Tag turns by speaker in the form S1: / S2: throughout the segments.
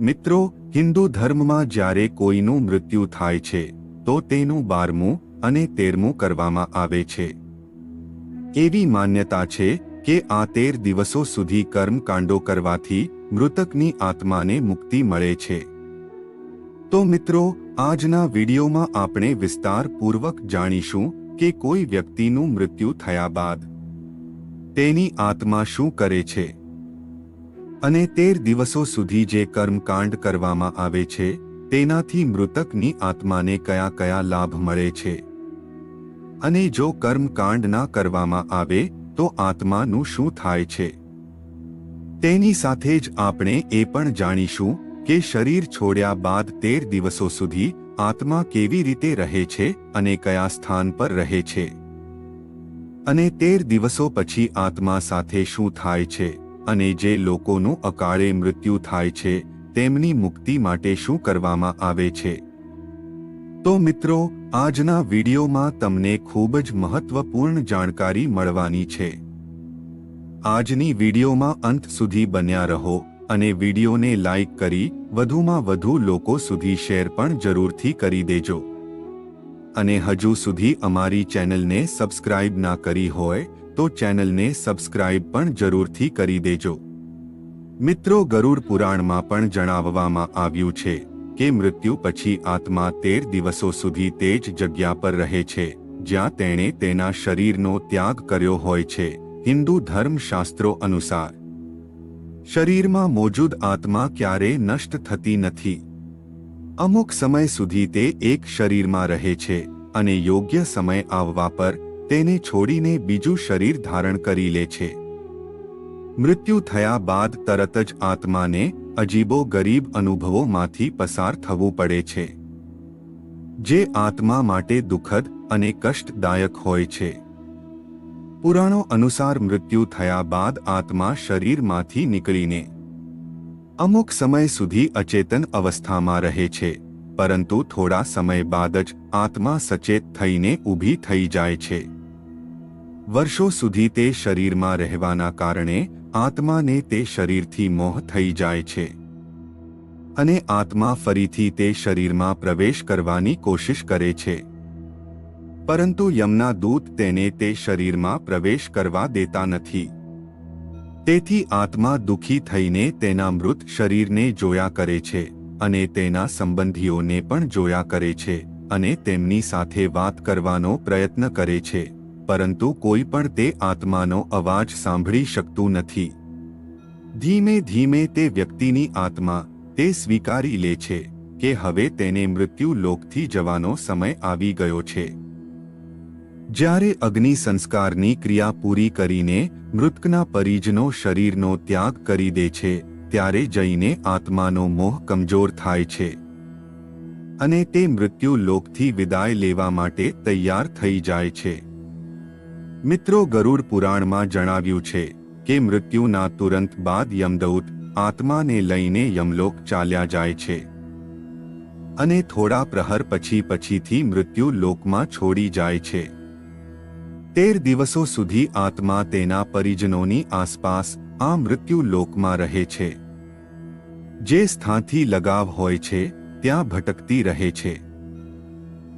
S1: મિત્રો, હિન્દુ ધર્મમાં જ્યારે કોઈનું મૃત્યુ થાય છે, તો તેનું બારમું અને તેરમું કરવામાં આવે છે. એવી માન્યતા છે કે આ તેર દિવસો સુધી કર્મકાંડો કરવાથી મૃતકની આત્માને મુક્તિ મળે છે. તો મિત્રો, આજના વિડીયોમાં આપણે વિસ્તારપૂર્વક જાણીશું કે કોઈ વ્યક્તિનું મૃત્યુ થયા બાદ તેની આત્મા શું કરે છે. અને તેર દિવસો સુધી જે કર્મકાંડ કરવામાં આવે છે, તેનાથી મૃતકની આત્માને કયા કયા લાભ મળે છે? અને જો કર્મકાંડ ના કરવામાં આવે, તો આત્માનું શું થાય છે? તેની સાથે જ આપણે એ પણ જાણીશું કે શરીર છોડ્યા બાદ તેર દિવસો સુધી આત્મા કેવી રીતે રહે છે અને કયા સ્થાન પર રહે છે? અને તેર દિવસો પછી આત્મા સાથે શું થાય છે? અને જે લોકોનું અકાળે મૃત્યુ થાય છે, તેમની મુક્તિ માટે શું કરવામાં આવે છે? તો મિત્રો, આજના વિડીયોમાં તમને ખૂબ જ મહત્વપૂર્ણ જાણકારી મળવાની છે. આજની વિડીયોમાં અંત સુધી બન્યા રહો અને વિડીયોને લાઇક કરી વધુમાં વધુ લોકો સુધી શેર પણ જરૂરથી કરી દેજો. અને હજુ સુધી અમારી ચેનલને સબસ્ક્રાઇબ ના કરી હોય તો ચેનલને સબસ્ક્રાઇબ પણ જરૂરથી કરી દેજો. મિત્રો ગરુડ પુરાણમાં પણ જણાવવામાં આવ્યું છે કે મૃત્યુ પછી આત્મા તેર દિવસો સુધી તે જ જગ્યા પર રહે છે, જ્યાં તેણે તેના શરીરનો ત્યાગ કર્યો હોય છે, હિન્દુ ધર્મશાસ્ત્રો અનુસાર. શરીરમાં મોજૂદ આત્મા ક્યારે નષ્ટ થતી નથી. અમુક સમય સુધી તે એક શરીરમાં રહે છે અને યોગ્ય સમય આવવા પર તેને છોડીને બીજું શરીર ધારણ કરી લે છે. મૃત્યુ થયા બાદ તરત જ આત્માને અજીબો ગરીબ અનુભવોમાંથી પસાર થવું પડે છે. જે આત્મા માટે દુઃખદ અને કષ્ટદાયક હોય છે. પુરાણો અનુસાર મૃત્યુ થયા બાદ આત્મા શરીરમાંથી નીકળીને અમુક સમય સુધી અચેતન અવસ્થામાં રહે છે, પરંતુ થોડા સમય બાદ જ આત્મા સચેત થઈને ઊભી થઈ જાય છે. વર્ષો સુધી તે શરીરમાં રહેવાના કારણે આત્માને તે શરીરથી મોહ થઈ જાય છે. અને આત્મા ફરીથી તે શરીરમાં પ્રવેશ કરવાની કોશિશ કરે છે. પરંતુ યમના દૂત તેને તે શરીરમાં પ્રવેશ કરવા દેતા નથી. તેથી આત્મા દુઃખી થઈને તેના મૃત શરીરને જોયા કરે છે અને તેના સંબંધીઓને પણ જોયા કરે છે અને તેમની સાથે વાત કરવાનો પ્રયત્ન કરે છે. પરંતુ કોઈ પણ તે આત્માનો અવાજ સાંભળી શકતું નથી. ધીમે ધીમે તે વ્યક્તિની આત્મા તે સ્વીકારી લે છે કે હવે તેને મૃત્યુ લોકથી જવાનો સમય આવી ગયો છે. જ્યારે અગ્નિ સંસ્કારની ક્રિયા પૂરી કરીને મૃતકના પરિજનો શરીરનો ત્યાગ કરી દે છે, ત્યારે જઈને આત્માનો મોહ કમજોર થાય છે. અને તે મૃત્યુ લોકથી વિદાય લેવા માટે તૈયાર થઈ જાય છે. મિત્રો ગરુડ પુરાણમાં જણાવ્યું છે કે મૃત્યુના તુરંત બાદ યમદૌત આત્માને લઈને યમલોક ચાલ્યા જાય છે. અને થોડા પ્રહર પછી પછીથી મૃત્યુ લોકમાં છોડી જાય છે. તેર દિવસો સુધી આત્મા તેના પરિજનોની આસપાસ આ મૃત્યુ લોકમાં રહે છે. જે સ્થાનથી લગાવ હોય છે, ત્યાં ભટકતી રહે છે.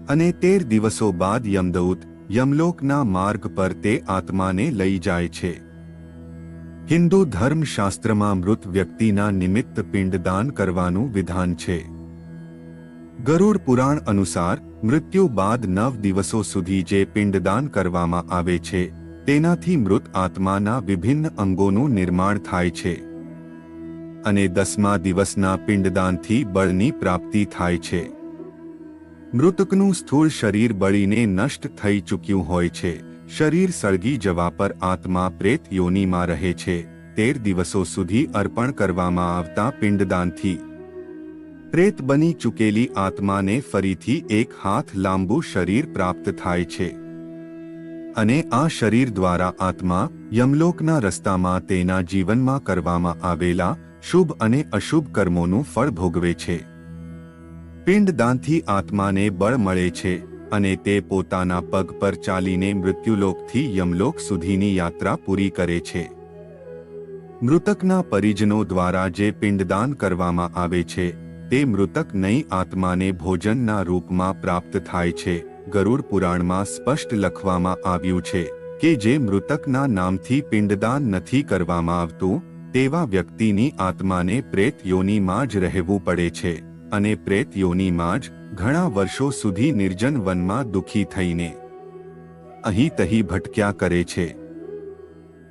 S1: અને તેર દિવસો બાદ યમદૌત યમલોકના માર્ગ પર તે આત્માને લઈ જાય છે. હિન્દુ ધર્મશાસ્ત્રમાં મૃત વ્યક્તિના નિમિત્ત પિંડદાન કરવાનું વિધાન છે. ગરુડ પુરાણ અનુસાર, મૃત્યુ બાદ નવ દિવસો સુધી જે પિંડદાન કરવામાં આવે છે, તેનાથી મૃત આત્માના વિભિન્ન અંગોનું નિર્માણ થાય છે. અને દસમા દિવસના પિંડદાનથી બળની પ્રાપ્તિ થાય છે. મૃતકનું સ્થૂળ શરીર બળીને નષ્ટ થઈ ચૂક્યું હોય છે. શરીર સળગી જવા પર આત્મા પ્રેત યોનીમાં રહે છે. તેર દિવસો સુધી અર્પણ કરવામાં આવતા પિંડદાનથી પ્રેત બની ચૂકેલી આત્માને ફરીથી એક હાથ લાંબુ શરીર પ્રાપ્ત થાય છે. અને આ શરીર દ્વારા આત્મા યમલોકના રસ્તામાં તેના જીવનમાં કરવામાં આવેલા શુભ અને અશુભ કર્મોનું ફળ ભોગવે છે. પિંડદાનથી આત્માને બળ મળે છે અને તે પોતાના પગ પર ચાલીને મૃત્યુલોકથી યમલોક સુધીની યાત્રા પૂરી કરે છે. મૃતકના પરિજનો દ્વારા જે પિંડદાન કરવામાં આવે છે, તે મૃતક નહીં આત્માને ભોજનના રૂપમાં પ્રાપ્ત થાય છે, ગરુડ પુરાણમાં સ્પષ્ટ લખવામાં આવ્યું છે કે જે મૃતકના નામથી પિંડદાન નથી કરવામાં આવતું, તેવા વ્યક્તિની આત્માને પ્રેત યોનિમાં જ રહેવું પડે છે. અને પ્રેત યોનીમાં જ ઘણા વર્ષો સુધી નિર્જન વનમાં દુઃખી થઈને અહીં તહી ભટક્યા કરે છે.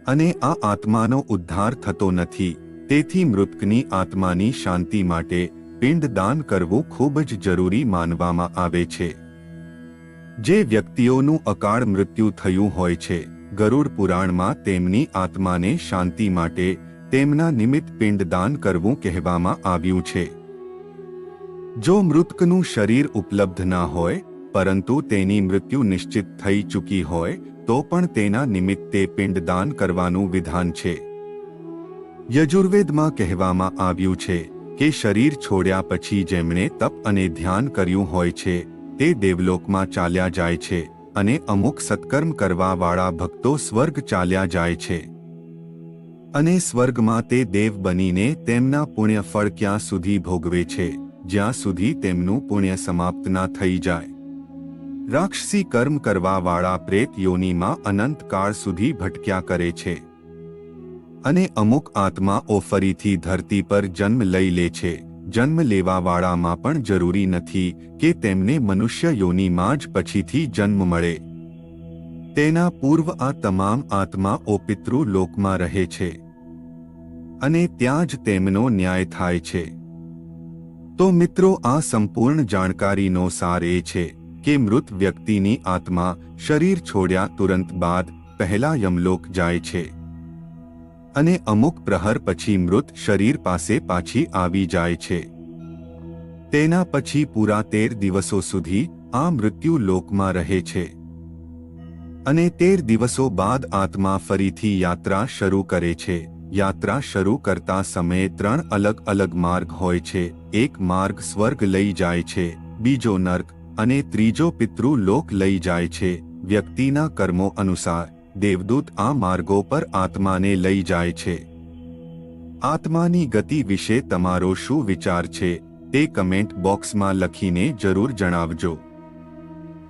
S1: અને આ આત્માનો ઉદ્ધાર થતો નથી. તેથી મૃતકની આત્માની શાંતિ માટે પિંડદાન કરવું ખૂબ જ જરૂરી માનવામાં આવે છે. જે વ્યક્તિઓનું અકાળ મૃત્યુ થયું હોય છે, ગરુડ પુરાણમાં તેમની આત્માને શાંતિ માટે તેમના નિમિત્ત પિંડદાન કરવું કહેવામાં આવ્યું છે. જો મૃતકનું શરીર ઉપલબ્ધ ના હોય, પરંતુ તેની મૃત્યુ નિશ્ચિત થઈ ચૂકી હોય, તો પણ તેના નિમિત્તે પિંડદાન કરવાનું વિધાન છે. યજુર્વેદમાં કહેવામાં આવ્યું છે કે શરીર છોડ્યા પછી જેમણે તપ અને ધ્યાન કર્યું હોય છે, તે દેવલોકમાં ચાલ્યા જાય છે અને અમુક સત્કર્મ કરવાવાળા ભક્તો સ્વર્ગ ચાલ્યા જાય છે. અને સ્વર્ગમાં તે દેવ બનીને તેમના પુણ્ય ફળ ક્યાં સુધી ભોગવે છે? જ્યાં સુધી તેમનું પુણ્ય સમાપ્ત ના થઈ જાય. રાક્ષસી કર્મ કરવાવાળા પ્રેત યોનિમાં અનંતકાળ સુધી ભટક્યા કરે છે. અને અમુક આત્માઓ ફરીથી ધરતી પર જન્મ લઈ લે છે. જન્મ લેવાવાળામાં પણ જરૂરી નથી કે તેમને મનુષ્ય યોનિમાં જ પછીથી જન્મ મળે. તેના પૂર્વ આ તમામ આત્માઓ પિતૃ લોકમાં રહે છે. અને ત્યાં જ તેમનો ન્યાય થાય છે. તો મિત્રો, આ સંપૂર્ણ જાણકારીનો સાર એ છે કે મૃત વ્યક્તિની આત્મા શરીર છોડ્યા તુરંત બાદ પહેલા યમલોક જાય છે. અને અમુક પ્રહર પછી મૃત શરીર પાસે પાછી આવી જાય છે. તેના પછી પૂરા તેર દિવસો સુધી આ મૃત્યુ લોકમાં રહે છે. અને તેર દિવસો બાદ આત્મા ફરીથી યાત્રા શરૂ કરે છે. યાત્રા શરૂ કરતા સમયે ત્રણ અલગ અલગ માર્ગ હોય છે. એક માર્ગ સ્વર્ગ લઈ જાય છે, બીજો નર્ક અને ત્રીજો પિતૃ લોક લઈ જાય છે. વ્યક્તિના કર્મો અનુસાર, દેવદૂત આ માર્ગો પર આત્માને લઈ જાય છે. આત્માની ગતિ વિશે તમારો શું વિચાર છે, તે કમેન્ટ બોક્સમાં લખીને જરૂર જણાવજો.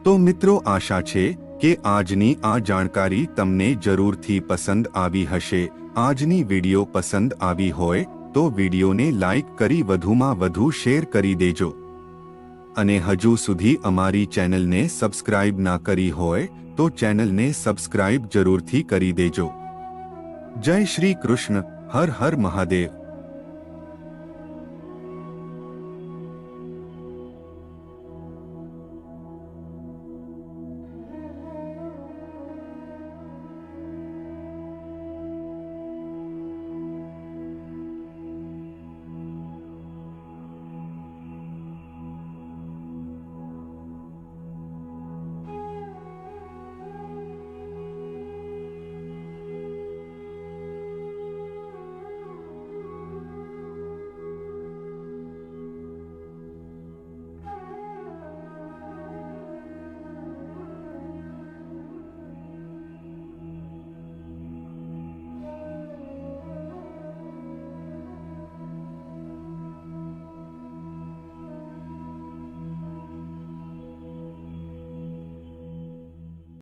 S1: તો મિત્રો, આશા છે કે આજની આ જાણકારી તમને જરૂરથી પસંદ આવી હશે. આજની વીડિયો પસંદ આવી હોય તો વિડીયોને લાઇક કરી વધુમાં વધુ શેર કરી દેજો. અને હજુ સુધી અમારી ચેનલને સબસ્ક્રાઇબ ના કરી હોય તો ચેનલને સબસ્ક્રાઇબ જરૂરથી કરી દેજો. જય શ્રી કૃષ્ણ, હર હર મહાદેવ.